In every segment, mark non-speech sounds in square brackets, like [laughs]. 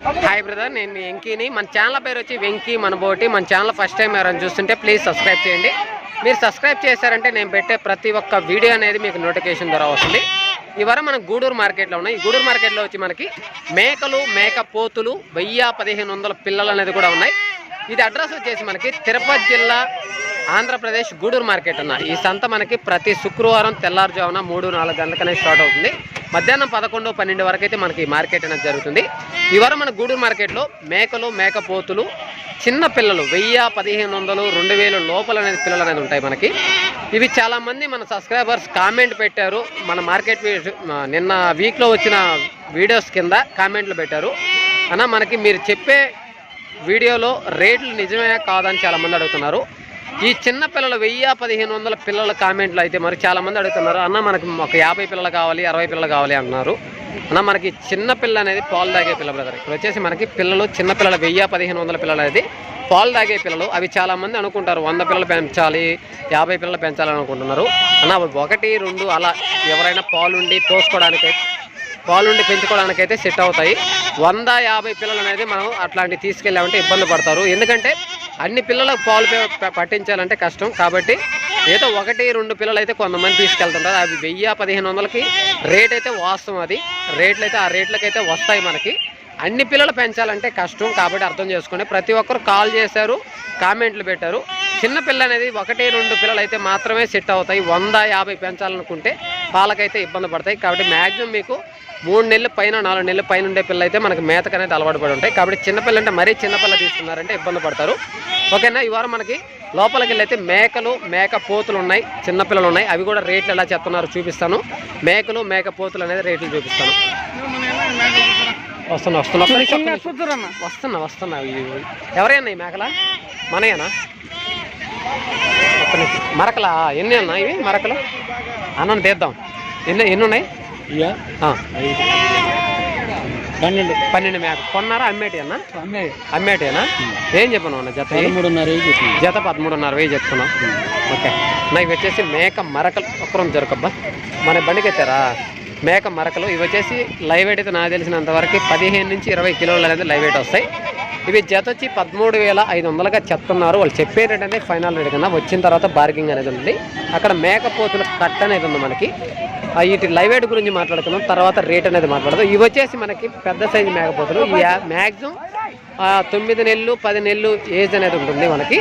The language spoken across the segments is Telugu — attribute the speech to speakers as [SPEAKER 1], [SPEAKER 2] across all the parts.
[SPEAKER 1] హాయ్ బ్రదర్ నేను వెంకీని. మన ఛానల్ పేరు వచ్చి వెంకీ మనబోటి. మన ఛానల్ ఫస్ట్ టైం ఎవరైనా చూస్తుంటే ప్లీజ్ సబ్స్క్రైబ్ చేయండి. మీరు సబ్స్క్రైబ్ చేశారంటే నేను పెట్టే ప్రతి ఒక్క వీడియో అనేది మీకు నోటిఫికేషన్ ద్వారా వస్తుంది. ఈ మనం గూడూరు మార్కెట్లో ఉన్నాయి ఈ గూడూరు మార్కెట్లో వచ్చి మనకి మేకలు మేక పోతులు వెయ్యి పదిహేను వందల పిల్లలు అనేది కూడా ఉన్నాయి. ఇది అడ్రస్ వచ్చేసి మనకి తిరుపతి జిల్లా ఆంధ్రప్రదేశ్ గూడూరు మార్కెట్ అన్న ఈ సంత మనకి ప్రతి శుక్రవారం తెల్లారుజామున మూడు నాలుగు గంటలకనే స్టార్ట్ అవుతుంది. మధ్యాహ్నం పదకొండు పన్నెండు వరకు అయితే మనకి మార్కెట్ అనేది జరుగుతుంది. ఈ వారం మన గూడూరు మార్కెట్లో మేకలు మేకపోతులు చిన్న పిల్లలు వెయ్యి పదిహేను వందలు రెండు వేలు లోపల అనేది పిల్లలు అనేది ఉంటాయి మనకి. ఇవి చాలామంది మన సబ్స్క్రైబర్స్ కామెంట్ పెట్టారు. మన మార్కెట్ నిన్న వీక్లో వచ్చిన వీడియోస్ కింద కామెంట్లు పెట్టారు. అన్న మనకి మీరు చెప్పే వీడియోలో రేట్లు నిజమే కాదని చాలా మంది అడుగుతున్నారు. ఈ చిన్న పిల్లలు వెయ్యి పదిహేను వందల పిల్లల కామెంట్లు అయితే మరి చాలామంది అడుగుతున్నారు అన్న మనకి ఒక యాభై పిల్లలు కావాలి అరవై పిల్లలు కావాలి అంటున్నారు. అన్న మనకి చిన్న పిల్ల అనేది పాలు తాగే పిల్ల బ్రదర్ ఇక్కడ వచ్చేసి మనకి పిల్లలు చిన్న పిల్లలు వెయ్యి పదిహేను వందల పిల్లలు అనేది పాలు తాగే పిల్లలు. అవి చాలామంది అనుకుంటారు వంద పిల్లలు పెంచాలి యాభై పిల్లలు పెంచాలని అనుకుంటున్నారు. అన్న ఒకటి రెండు అలా ఎవరైనా పాలుండి పోసుకోవడానికి పాలుండి పెంచుకోవడానికైతే సెట్ అవుతాయి. వంద యాభై పిల్లలు అనేది మనం అట్లాంటివి తీసుకెళ్ళామంటే ఇబ్బంది పడతారు. ఎందుకంటే అన్ని పిల్లలకు పాలు పట్టించాలంటే కష్టం. కాబట్టి ఏదో ఒకటి రెండు పిల్లలు అయితే కొంతమంది తీసుకెళ్తుంటారు. అవి వెయ్యి పదిహేను వందలకి రేట్ అయితే వాస్తవం అది. రేట్లు అయితే ఆ రేట్లకైతే వస్తాయి మనకి. అన్ని పిల్లలు పెంచాలంటే కష్టం. కాబట్టి అర్థం చేసుకోండి ప్రతి ఒక్కరు కాల్ చేశారు కామెంట్లు పెట్టారు. చిన్న పిల్ల అనేది ఒకటి రెండు పిల్లలు అయితే మాత్రమే సెట్ అవుతాయి. వంద యాభై పెంచాలనుకుంటే పాలకైతే ఇబ్బంది పడతాయి. కాబట్టి మ్యాక్సిమం మీకు మూడు నెలల పైన నాలుగు నెలల పైన ఉండే పిల్ల అయితే మనకి మేతకు అనేది అలవాటు పడి ఉంటాయి. కాబట్టి చిన్నపిల్ల అంటే మరీ చిన్నపిల్ల తీసుకున్నారంటే ఇబ్బంది పడతారు. ఓకేనా? ఈ వారం మనకి లోపలికి వెళ్ళి అయితే మేకలు మేక పోతులు ఉన్నాయి. చిన్నపిల్లలు ఉన్నాయి. అవి కూడా రేట్లు ఎలా చెప్తున్నారు చూపిస్తాను. మేకలు మేక పోతులు అనేది రేట్లు చూపిస్తాను. వస్తున్నా వస్తున్నా. వస్తున్నా వస్తున్నా. ఎవరైనా ఈ మేకల? మనయేనా. మరకలా ఎన్ని అన్నా ఇవి మరకలు? అన్నం తీద్దాం. ఎన్ని ఎన్ని ఉన్నాయి?
[SPEAKER 2] పన్నెండు.
[SPEAKER 1] పన్నెండు మేక. కొన్నారా? అమ్మేటి అన్న అమ్మేటేనా ఏం చెప్పను అన్న జత?
[SPEAKER 2] పదమూడున్నర
[SPEAKER 1] జత పదమూడున్నర వెయ్యి చెప్తున్నాం ఓకే. నాకు వచ్చేసి మేక మరకలు. ఒక్కరం జరగబ్బా మన బండికి ఎత్తారా? మేక మరకలు. ఇవి వచ్చేసి లైవ్ వెయిట్ అయితే నాకు తెలిసినంత వరకు పదిహేను నుంచి ఇరవై కిలోలు అనేది లైవ్ వెయిట్ వస్తాయి. ఇవి జత వచ్చి పదమూడు వేల ఐదు వందలుగా చెప్తున్నారు. వాళ్ళు చెప్పే రేట్ అనేది ఫైనల్ రేట్ కన్నా వచ్చిన తర్వాత బార్గింగ్ అనేది ఉంది. అక్కడ మేకపోతుల కట్ అనేది ఉంది మనకి. వీటి లైవ్ వెయిట్ గురించి మాట్లాడుకున్నాం తర్వాత రేట్ అనేది మాట్లాడదాం. ఇవి వచ్చేసి మనకి పెద్ద సైజు మేకపోతులు. మ్యాక్సిమం తొమ్మిది నెలలు పది నెలలు ఏజ్ అనేది ఉంటుంది మనకి.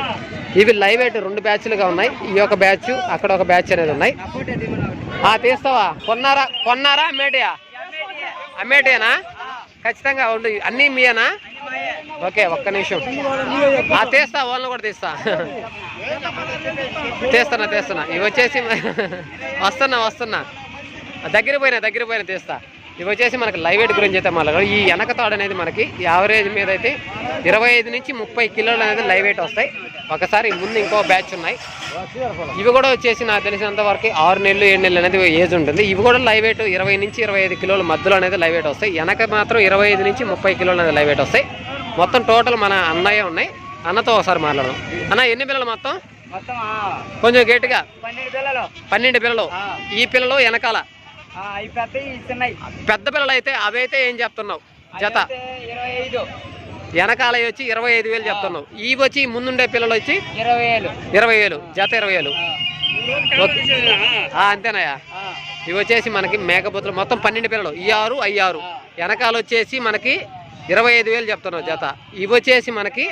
[SPEAKER 1] ఇవి లైవ్ వెయిట్ రెండు బ్యాచ్లుగా ఉన్నాయి. ఈ యొక్క బ్యాచ్ అక్కడ ఒక బ్యాచ్ అనేది ఉన్నాయి. ఆ తీస్తావా? కొన్నారా? కొన్నారా? అమ్మేటియా? అమ్మేటియానా? ఖచ్చితంగా ఉండు. అన్నీ మీయేనా? ఓకే ఒక్క నిమిషం. ఆ తీస్తా వాళ్ళని కూడా తీస్తా. తీస్తున్నా తీస్తున్నా. ఇవి వచ్చేసి [laughs] వస్తున్నా వస్తున్నా. దగ్గర పోయినా దగ్గర పోయినా తీస్తా. ఇవి వచ్చేసి మనకి లైవ్ ఎయిట్ గురించి అయితే మళ్ళీ. ఈ వెనక తాడు అనేది మనకి యావరేజ్ మీద అయితే ఇరవై ఐదు నుంచి ముప్పై కిలోలు అనేది లైవ్ ఎయిట్ వస్తాయి. ఒకసారి ముందు ఇంకో బ్యాచ్ ఉన్నాయి. ఇవి కూడా వచ్చేసి నాకు తెలిసినంత వరకు ఆరు నెలలు ఏడు నెలలు అనేది ఏజ్ ఉంటుంది. ఇవి కూడా లైవ్ ఎయిట్ ఇరవై నుంచి ఇరవై ఐదు కిలోల మధ్యలో అనేది లైవ్ ఎయిట్ వస్తాయి. వెనక మాత్రం ఇరవై ఐదు నుంచి ముప్పై కిలోలు అనేది లైవ్ ఎయిట్ వస్తాయి. మొత్తం టోటల్ మన అన్నయ్య ఉన్నాయి. అన్నతో ఒకసారి మాట్లాడదాం. అన్న ఎన్ని పిల్లలు మొత్తం? కొంచెం గట్టిగా.
[SPEAKER 2] పన్నెండు పిల్లలు.
[SPEAKER 1] ఈ పిల్లలు వెనకాల.
[SPEAKER 2] పెద్ద
[SPEAKER 1] పిల్లలు అయితే అవైతే ఏం చెప్తున్నావు? జత. వెనకాల వచ్చి ఇరవై ఐదు వేలు చెప్తున్నావు. ఇవి వచ్చి ముందుండే పిల్లలు వచ్చి
[SPEAKER 2] ఇరవై వేలు.
[SPEAKER 1] జత ఇరవై వేలు. అంతేనాయా ఇవి వచ్చేసి మనకి మేకపోతులు మొత్తం పన్నెండు పిల్లలు. ఈ ఆరు అయ్యి ఆరు. వెనకాల వచ్చేసి మనకి ఇరవై ఐదు వేలు చెప్తున్నావు జత. ఇవి వచ్చేసి మనకి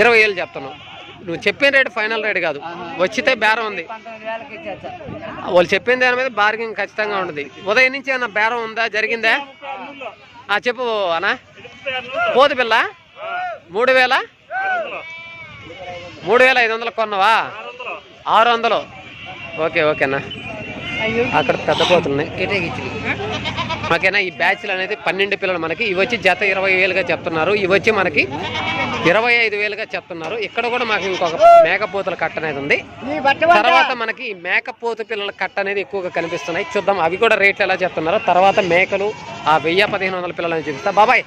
[SPEAKER 2] ఇరవై వేలు.
[SPEAKER 1] చెప్తున్నావు. నువ్వు చెప్పిన రేటు ఫైనల్ రేట్ కాదు. వచ్చితే బేరం ఉంది. వాళ్ళు చెప్పిన దాని మీద బార్గింగ్ ఖచ్చితంగా ఉంటుంది. ఉదయం నుంచి ఏమన్నా బేరం ఉందా? జరిగిందా? ఆ చెప్పు అన్నా. పోతు పిల్ల. మూడు వేల? మూడు వేల ఐదు వందలు కొన్నావా? ఆరు వందలు. ఓకే ఓకేనా అక్కడ పెద్ద పోతులు ఉన్నాయి. ఓకేనా ఈ బ్యాచ్లు అనేది పన్నెండు పిల్లలు మనకి ఇవి వచ్చి జత ఇరవై వేలుగా చెప్తున్నారు ఇవి వచ్చి మనకి ఇరవై ఐదు వేలుగా చెప్తున్నారు. ఇక్కడ కూడా మాకు ఇంకొక మేకపోతుల కట్ట అనేది ఉంది. తర్వాత మనకి మేకపోతు పిల్లల కట్ట అనేది ఎక్కువగా కనిపిస్తున్నాయి. చూద్దాం అవి కూడా రేట్లు ఎలా చెప్తున్నారో. తర్వాత మేకలు ఆ వెయ్యి పదిహేను వందల పిల్లలని చూపిస్తా. బాబాయ్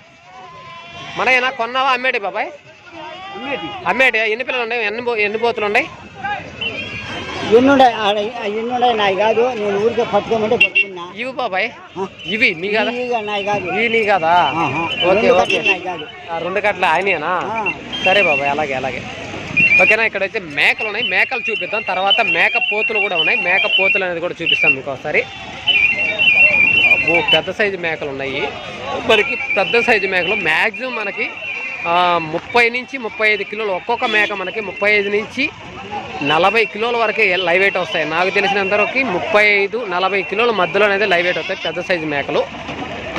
[SPEAKER 1] మన ఏనా కొన్నావా అమ్మేటి బాబాయ్? అమ్మేటి. ఎన్ని పిల్లలు ఉన్నాయి? ఎన్ని ఎన్ని పోతులు ఉన్నాయి?
[SPEAKER 2] ఎన్నుండే ఎన్నుండే నాయి కాదు. నేను ఊరికే పట్టుకోమంటే
[SPEAKER 1] ఇవి బాబాయ్. ఇవి మీ కదా.
[SPEAKER 2] ఇవి
[SPEAKER 1] నీ కదా. Okay okay. రెండు కట్ల ఆయనేనా. సరే బాబాయ్ అలాగే అలాగే. ఓకేనా ఇక్కడైతే మేకలు ఉన్నాయి. మేకలు చూపిద్దాం. తర్వాత మేక పోతులు కూడా ఉన్నాయి. మేక పోతులు అనేది కూడా చూపిస్తాను మీకు ఒకసారి. పెద్ద సైజు మేకలు ఉన్నాయి. మనకి పెద్ద సైజు మేకలు? మ్యాక్సిమం మనకి ముప్పై నుంచి ముప్పై ఐదు కిలోలు. ఒక్కొక్క మేక మనకి ముప్పై ఐదు నుంచి నలభై కిలోల వరకే లైవ్ వెయిట్ వస్తాయి. నాకు తెలిసినంతవరకు ముప్పై ఐదు నలభై కిలోల మధ్యలో అనేది లైవ్ వెయిట్ వస్తాయి పెద్ద సైజు మేకలు.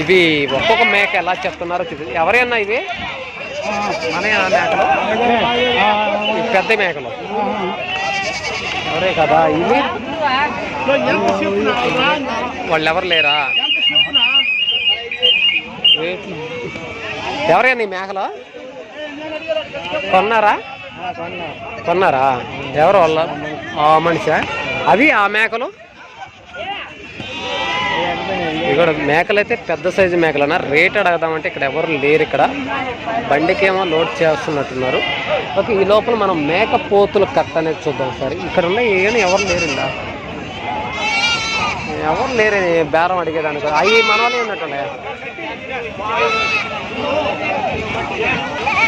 [SPEAKER 1] ఇవి ఒక్కొక్క మేక ఎలా చెప్తున్నారో చూపి ఎవరైనా ఇవి? మన మేకలు? పెద్ద మేకలు. ఎవరే కదా ఇవి? వాళ్ళు ఎవరు లేరా. ఎవరైనా ఈ మేకలు? కొన్నారా? కొన్నారా? ఎవరు వాళ్ళ? ఆ మనిషా? అవి ఆ మేకలు? ఇక్కడ మేకలు అయితే పెద్ద సైజు మేకలన్నా. రేట్ అడగదామంటే ఇక్కడ ఎవరు లేరు ఇక్కడ. బండికేమో లోడ్ చేస్తున్నట్టున్నారు. ఓకే ఈ లోపల మనం మేక పోతుల కట్ట అనేది చూద్దాం సార్. ఇక్కడ ఉన్న ఏమైనా ఎవరు లేరు ఎవరు లేరు బేరం అడిగేదానికి? అవి మనవాళ్ళే ఉన్నట్టుండే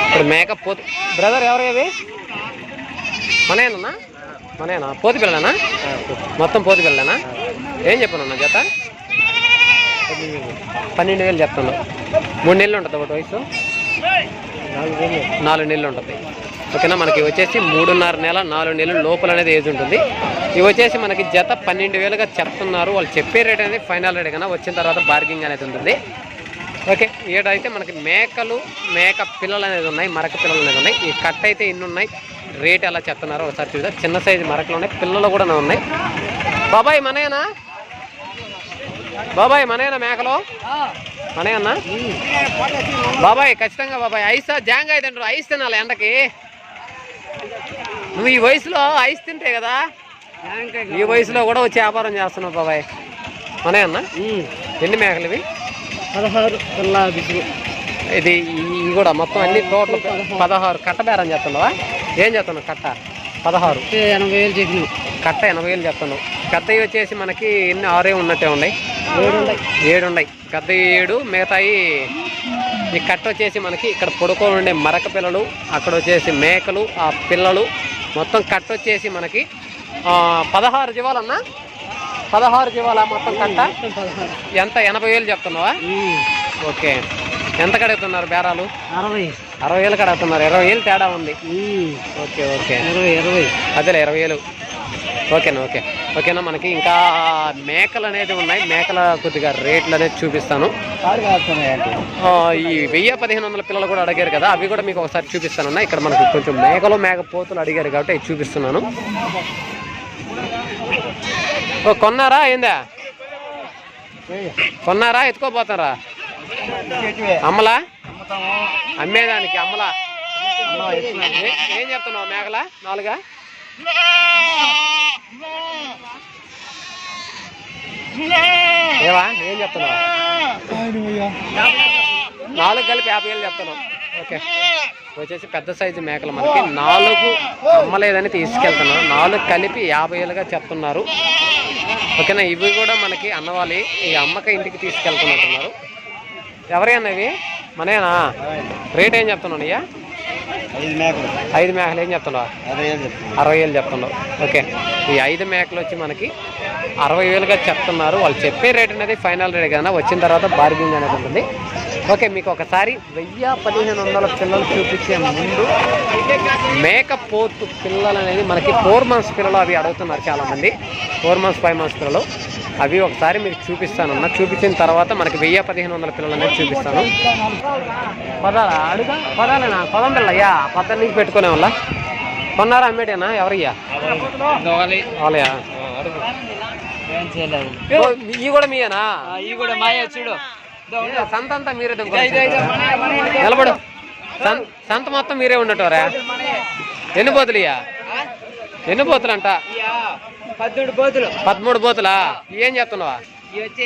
[SPEAKER 1] ఇప్పుడు మేకప్ పోతు బ్రదర్ ఎవరు ఇవి మనేనా మనేనా పోతి పిల్లనా మొత్తం పోతి పిల్లనా ఏం చెప్పను జత? పన్నెండు వేలు చెప్తాను మూడు నెలలు ఉంటుంది ఒకటి వయసు? నాలుగు నెలలు ఉంటుంది. ఓకేనా? మనకి వచ్చేసి మూడున్నర నెల నాలుగు నెలలు లోపల అనేది ఏజ్ ఉంటుంది. ఇవి వచ్చేసి మనకి జత పన్నెండు వేలుగా చెప్తున్నారు. వాళ్ళు చెప్పే రేట్ అనేది ఫైనల్ రేట్ కన్నా వచ్చిన తర్వాత బార్గింగ్ అనేది ఉంటుంది. ఓకే ఈడైతే మనకి మేకలు మేక పిల్లలు అనేది ఉన్నాయి మరక పిల్లలు అనేది ఉన్నాయి. ఈ కట్ అయితే ఇన్ని ఉన్నాయి? రేట్ ఎలా చెప్తున్నారో ఒకసారి చూద్దాం. చిన్న సైజు మరకలు ఉన్నాయి పిల్లలు కూడా ఉన్నాయి. బాబాయ్ మనయేనా? బాబాయ్ మనయేనా మేకలు? మనయన్నా బాబాయ్ ఖచ్చితంగా బాబాయ్. ఐస్ జాంగ్ అయితే ఐస్ తినాలి ఎండకి. నువ్వు ఈ వయసులో ఐస్ తింటే కదా? ఈ వయసులో కూడా వచ్చి వ్యాపారం చేస్తున్నావు బాబాయ్. మనయన్నా ఎన్ని మేకలు ఇవి?
[SPEAKER 2] పదహారు
[SPEAKER 1] ఇది ఇవి కూడా మొత్తం అన్ని టోటల్ పదహారు. కట్ట బేరం చెప్తున్నావా ఏం చెప్తున్నావు కట్ట? పదహారు.
[SPEAKER 2] ఎనభై వేలు చెప్పిన
[SPEAKER 1] కట్ట ఎనభై వేలు చెప్తున్నావు పెద్దవి వచ్చేసి మనకి ఎన్ని ఆరే ఉన్నట్టే ఉన్నాయి? ఏడు ఉన్నాయి. పెద్ద ఏడు మిగతాయి ఈ కట్ట వచ్చేసి మనకి ఇక్కడ పడుకొని ఉండే మరక పిల్లలు అక్కడ వచ్చేసి మేకలు ఆ పిల్లలు. మొత్తం కట్ట వచ్చేసి మనకి పదహారు జీవాలన్నా? పదహారు జీవాల మొత్తం కట్ట? ఎంత? ఎనభై వేలు చెప్తున్నావా? ఓకే. ఎంత కడుగుతున్నారు బేరాలు?
[SPEAKER 2] అరవై.
[SPEAKER 1] అరవై వేలు కడుగుతున్నారు. ఇరవై వేలు తేడా ఉంది. Okay okay.
[SPEAKER 2] ఇరవై ఇరవై.
[SPEAKER 1] అదేలే ఇరవై వేలు. ఓకేనా ఓకే. ఓకేనా మనకి ఇంకా మేకలు అనేది ఉన్నాయి. మేకల కొద్దిగా రేట్లు అనేది చూపిస్తాను. ఈ వెయ్యి పదిహేను వందల పిల్లలు కూడా అడిగారు కదా అవి కూడా మీకు ఒకసారి చూపిస్తానన్నా ఇక్కడ మనకి కొంచెం మేకలు మేక పోతులు అడిగారు కాబట్టి అవి చూపిస్తున్నాను. ఓ కొన్నారా ఏందా? కొన్నారా ఎత్తుకోపోతారా? అమ్మలా? అమ్మేదానికి అమ్మలా. ఏం చెప్తున్నావు మేకల నాలుగా? ఏవా? ఏం చెప్తున్నావు? నాలుగు కలిపి యాభై వేలు చెప్తున్నావు. ఓకే. వచ్చేసి పెద్ద సైజు మేకలు మనకి. నాలుగు అమ్మలేదని తీసుకెళ్తున్నాం. నాలుగు కలిపి యాభై వేలుగా చెప్తున్నారు. ఓకేనా? ఇవి కూడా మనకి అన్నవాలి ఈ అమ్మక ఇంటికి తీసుకెళ్తున్నట్టున్నారు. ఎవరైనా ఇవి మనేనా రేట్ ఏం చెప్తున్నాను అయ్యా
[SPEAKER 2] ఐదు మేకలు.
[SPEAKER 1] ఏం చెప్తున్నావు?
[SPEAKER 2] అరవై వేలు చెప్తాను
[SPEAKER 1] అరవై వేలు చెప్తున్నావు. ఓకే. ఈ ఐదు మేకలు వచ్చి మనకి అరవై వేలుగా చెప్తున్నారు. వాళ్ళు చెప్పే రేట్ అనేది ఫైనల్ రేట్ కదా వచ్చిన తర్వాత బార్గింగ్ అనేది ఉంటుంది. ఓకే మీకు ఒకసారి వెయ్యి పదిహేను వందల పిల్లలు చూపించే ముందు మేక పోతు పిల్లలు అనేది మనకి ఫోర్ మంత్స్ పిల్లలు అవి అడుగుతున్నారు చాలామంది. ఫోర్ మంత్స్ ఫైవ్ మంత్స్ పిల్లలు. అవి ఒకసారి మీకు చూపిస్తానన్న చూపించిన తర్వాత మనకి వెయ్యి పదిహేను వందల పిల్లలు అనేది చూపిస్తాను. పదాలా అడుగా. పదాలేనా పదం పిల్ల. అయ్యా పద్దెనిమిది నుంచి పెట్టుకునే వాళ్ళ. కొన్నారా అమ్మేటేనా? ఎవరయ్యా? వాళ్ళయా? కూడా మీయేనా
[SPEAKER 2] ఈ కూడా మాయ చూడు
[SPEAKER 1] సంత అంతా మీరే నిలబడు. సంత మొత్తం మీరే ఉండటోరా? ఎన్ని బోతులు ఎన్ని బోతులు అంట
[SPEAKER 2] పద్దెడు పోతులు
[SPEAKER 1] పదమూడు బోతులా? ఏం చెప్తున్నావా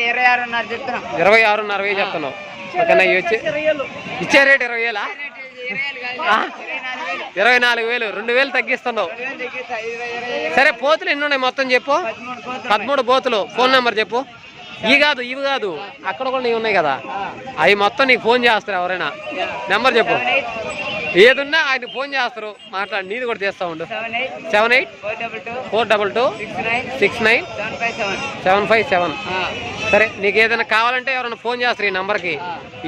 [SPEAKER 2] ఇరవై ఆరున్నర చెప్తున్నాం.
[SPEAKER 1] ఇరవై ఆరున్నర వెయ్యి చెప్తున్నావు. ఓకేనా ఇవి వచ్చి ఇచ్చే రేట్ ఇరవై వేలా? ఇరవై నాలుగు వేలు రెండు వేలు తగ్గిస్తున్నావు. సరే పోతులు ఎన్ని ఉన్నాయి మొత్తం చెప్పు? పదమూడు బోతులు. ఫోన్ నెంబర్ చెప్పు. ఇవి కాదు ఇవి కాదు. అక్కడ కూడా నీవు ఉన్నాయి కదా? అవి మొత్తం నీకు ఫోన్ చేస్తారు ఎవరైనా? నెంబర్ చెప్పు. ఏదున్నా ఆయన ఫోన్ చేస్తారు. మాట్లాడి. నీది కూడా చేస్తా ఉండు.
[SPEAKER 2] Seven eight four double two six nine seven five seven.
[SPEAKER 1] సరే నీకు ఏదైనా కావాలంటే ఎవరైనా ఫోన్ చేస్తారు ఈ నెంబర్కి.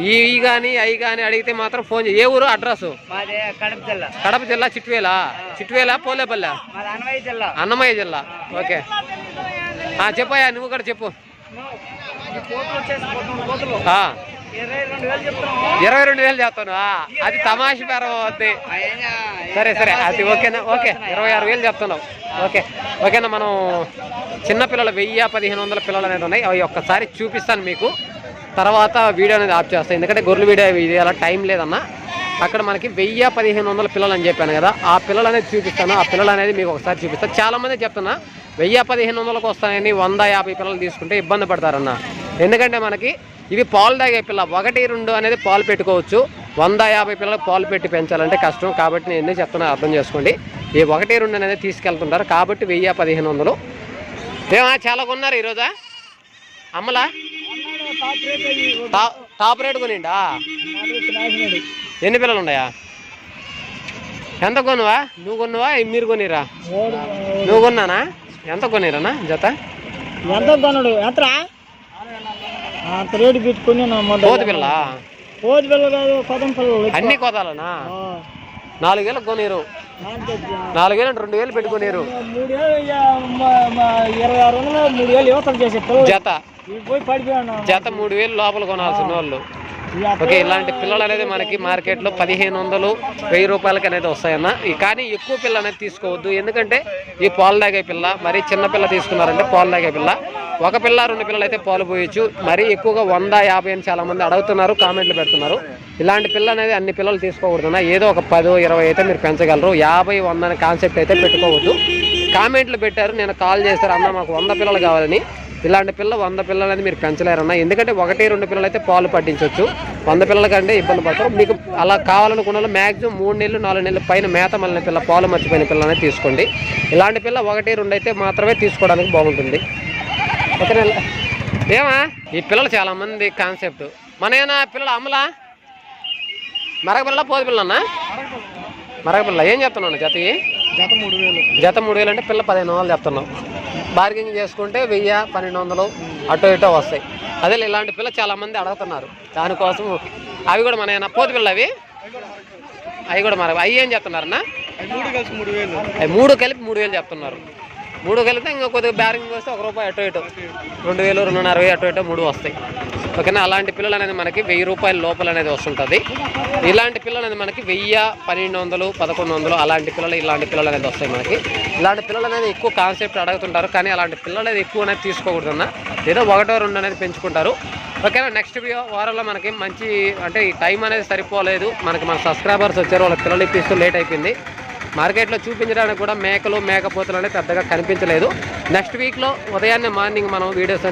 [SPEAKER 1] ఈ ఈ కానీ అవి కానీ అడిగితే మాత్రం ఫోన్ ఏ ఊరు అడ్రస్
[SPEAKER 2] కడప జిల్లా.
[SPEAKER 1] చిట్వేలా? చిట్వేలా పోలేపల్లె?
[SPEAKER 2] అన్నమయ్య జిల్లా.
[SPEAKER 1] అన్నమయ్య జిల్లా. ఓకే. ఆ, చెప్పయ్యా నువ్వు కూడా చెప్పు.
[SPEAKER 2] ఇరవై రెండు వేలు
[SPEAKER 1] చెప్తాను. చేస్తాను అది తమాష పేర అవుద్ది. సరే సరే అది ఓకేనా? ఓకే ఇరవై ఆరు వేలు చెప్తున్నావు ఓకే ఓకేనా? మనం చిన్నపిల్లలు వెయ్యి పదిహేను వందల పిల్లలు అనేది ఉన్నాయి. అవి ఒక్కసారి చూపిస్తాను మీకు. తర్వాత వీడియో అనేది ఆఫ్ చేస్తాను ఎందుకంటే గొర్రెలు వీడియో ఇది అలా టైం లేదన్నా. అక్కడ మనకి వెయ్యి పదిహేను వందల పిల్లలు అని చెప్పాను కదా. ఆ పిల్లలు అనేది చూపిస్తాను. ఆ పిల్లలు అనేది మీకు ఒకసారి చూపిస్తాను చాలామంది చెప్తున్నా వెయ్యి పదిహేను వందలకు వస్తాయని వంద యాభై పిల్లలు తీసుకుంటే ఇబ్బంది పడతారన్న. ఎందుకంటే మనకి ఇవి పాలు తాగే పిల్ల. ఒకటి రెండు అనేది పాలు పెట్టుకోవచ్చు. వంద యాభై పిల్లలకు పాలు పెట్టి పెంచాలంటే కష్టం. కాబట్టి నేను ఎన్ని చెప్తున్నా అర్థం చేసుకోండి. ఈ ఒకటి రెండు అనేది తీసుకెళ్తుంటారు. కాబట్టి వెయ్యి పదిహేను వందలు. ఏమా చాలా కొన్నారు ఈరోజా? అమ్మలా? టాప్ రేట్ కొనిండా? ఎన్ని పిల్లలు ఉన్నాయా? ఎంత కొనువా? నువ్వు కొనువా? మీరు కొనిరా? నువ్వు కొన్నానా? ఎంత కొనిరానా జత?
[SPEAKER 2] ఎంత కొన్నాడు ఎంతరా అంత రేటు పెట్టుకుని
[SPEAKER 1] కోతి పిల్ల
[SPEAKER 2] కోతి పిల్ల కాదు పదం పిల్లలు
[SPEAKER 1] అన్ని కోతాలనా? నాలుగు వేలకు కొనిరు. నాలుగు వేలు అంటే రెండు వేలు పెట్టుకునేరు.
[SPEAKER 2] ఇరవై ఆరు వందలు మూడు వేలు యువతలు చేసే
[SPEAKER 1] జత.
[SPEAKER 2] పోయి పడిపోయాను
[SPEAKER 1] జత మూడు వేలు లోపల కొనాల్సిన వాళ్ళు. ఓకే ఇలాంటి పిల్లలు అనేది మనకి మార్కెట్లో పదిహేను వందలు వెయ్యి రూపాయలకి అనేది వస్తాయన్న. కానీ ఎక్కువ పిల్ల అనేది తీసుకోవద్దు. ఎందుకంటే ఈ పాలు తాగే పిల్ల మరి చిన్న పిల్ల తీసుకున్నారంటే పాలు తాగే పిల్ల. ఒక పిల్ల రెండు పిల్లలు అయితే పాలు పోయొచ్చు. మరీ ఎక్కువగా వంద యాభై అని చాలా మంది అడుగుతున్నారు కామెంట్లు పెడుతున్నారు. ఇలాంటి పిల్ల అనేది అన్ని పిల్లలు తీసుకోకూడదున్నా ఏదో ఒక పదో ఇరవై అయితే మీరు పెంచగలరు. యాభై వంద అనే కాన్సెప్ట్ అయితే పెట్టుకోవద్దు. కామెంట్లు పెట్టారు నేను కాల్ చేశారు అన్న మాకు వంద పిల్లలు కావాలని. ఇలాంటి పిల్ల వంద పిల్లలు అనేది మీరు పెంచలేరన్న. ఎందుకంటే ఒకటి రెండు పిల్లలు అయితే పాలు పట్టించవచ్చు వంద పిల్లల కంటే ఇబ్బంది పడతారు. మీకు అలా కావాలనుకున్న మ్యాక్సిమం మూడు నెలలు నాలుగు నెలలు పైన మేత మళ్ళిన పిల్ల పాలు మర్చిపోయిన పిల్ల తీసుకోండి. ఇలాంటి పిల్ల ఒకటి రెండు అయితే మాత్రమే తీసుకోవడానికి బాగుంటుంది. ఏమా? ఈ పిల్లలు చాలా మంది కాన్సెప్ట్ మనేనా పిల్లలు అమ్మలా? మరగ పిల్ల పోదు పిల్లన్నా మరగ పిల్ల ఏం చెప్తున్నాను జతకి?
[SPEAKER 2] జత మూడు వేలు
[SPEAKER 1] జత మూడు వేలు అంటే పిల్ల పదిహేను వందలు చెప్తున్నాం బార్గెనింగ్ చేసుకుంటే వెయ్యి పన్నెండు వందలు అటో ఇటో వస్తాయి. అదే ఇలాంటి పిల్ల చాలా మంది అడుగుతున్నారు. దానికోసం అవి కూడా మన పోతు పిల్ల అవి? అవి కూడా మరి అవి ఏం చెప్తున్నారన్నా?
[SPEAKER 2] మూడు మూడు వేలు.
[SPEAKER 1] మూడు కలిపి మూడు వేలు చెప్తున్నారు. మూడు కలిపితే ఇంకా కొద్దిగా బ్యారింగ్ వస్తే ఒక రూపాయి అటు ఇటు. రెండు వేలు రెండున్నర అరవై అటు ఇటు మూడు వస్తాయి. ఓకేనా? అలాంటి పిల్లలు అనేది మనకి వెయ్యి రూపాయల లోపల అనేది వస్తుంటుంది. ఇలాంటి పిల్లలు అనేది మనకి వెయ్యి పన్నెండు వందలు పదకొండు వందలు అలాంటి పిల్లలు ఇలాంటి పిల్లలు అనేది వస్తాయి మనకి. ఇలాంటి పిల్లలు అనేది ఎక్కువ కాన్సెప్ట్ అడుగుతుంటారు కానీ అలాంటి పిల్లలు అనేది ఎక్కువ అనేది తీసుకోకూడదన్న ఏదో ఒకటో రెండు అనేది పెంచుకుంటారు. ఓకేనా? నెక్స్ట్ వీడియో వారంలో మనకి మంచి అంటే ఈ టైం అనేది సరిపోలేదు. మనకి మన సబ్స్క్రైబర్స్ వచ్చారు వాళ్ళ పిల్లలు ఇప్పిస్తూ లేట్ అయిపోయింది. మార్కెట్లో చూపించడానికి కూడా మేకలు మేకపోతలు అనేది పెద్దగా కనిపించలేదు. నెక్స్ట్ వీక్లో ఉదయాన్నే మార్నింగ్ మనం వీడియోస్